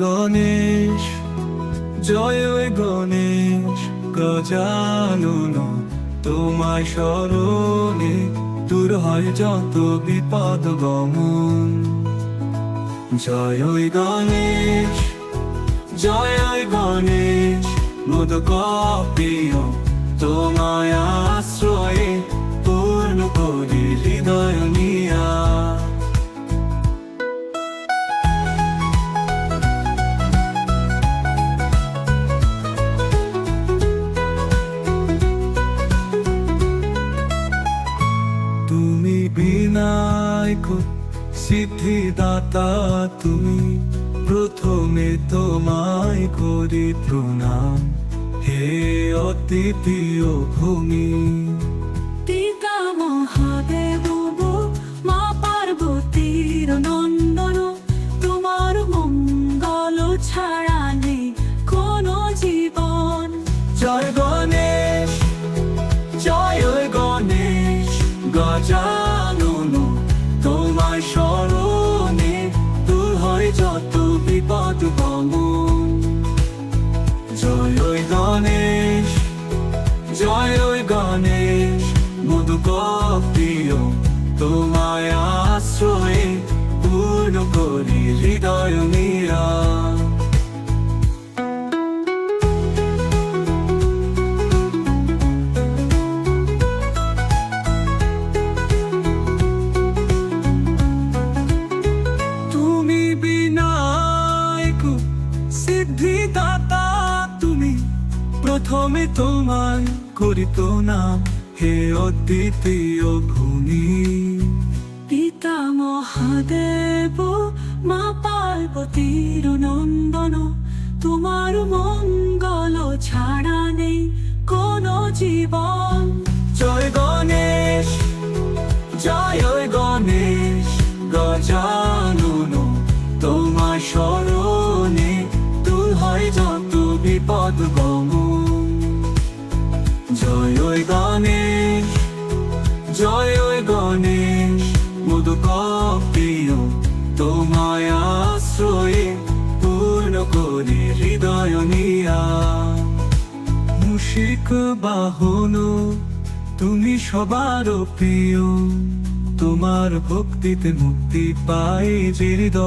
গণেশ, জয় গণেশ, গজানন, তোমায় স্মরণে দূর হয় যত বিপদ গমন। জয় গণেশ জয় গণেশ মোদক প্রিয় তোমায় আশ্রয়ে বিনায়ক সিদ্ধিদাতা তুমি প্রথমে তোমায় করি প্রণাম। হে অদ্বিতীয় ভূমি। পিতা মহাদেব মা পার্বতীর নন্দন তোমার মঙ্গল ছাড়া নেই কোনো জীবন। জয় গণেশ জয় গণেশ গজানন তোমায় স্মরণে দূর হয় যত বিপদ গমন। জয় গণেশ জয় গণেশ, মধু প্রিয় তোমায় আশ্রয়ে পূর্ণ করি সিদ্ধিদাতা তুমি। প্রথমে তোমায় করিত নাম হে অদ্বিতীয় ভূমি পিতা মহাদেব, মা পার্বতীর নন্দন তোমার মঙ্গল ছাড়া নেই কোন জীবন। বিপদ গমন। জয় ওই গণেশ, জয় ওই গণেশ। মুদক প্রিয় তোমায় আশ্রয়ে, পূর্ণ করে হৃদয় নিয়া। মুশিক বাহন, তুমি সবার প্রিয়। তোমার ভক্তিতে মুক্তি পাই হৃদয়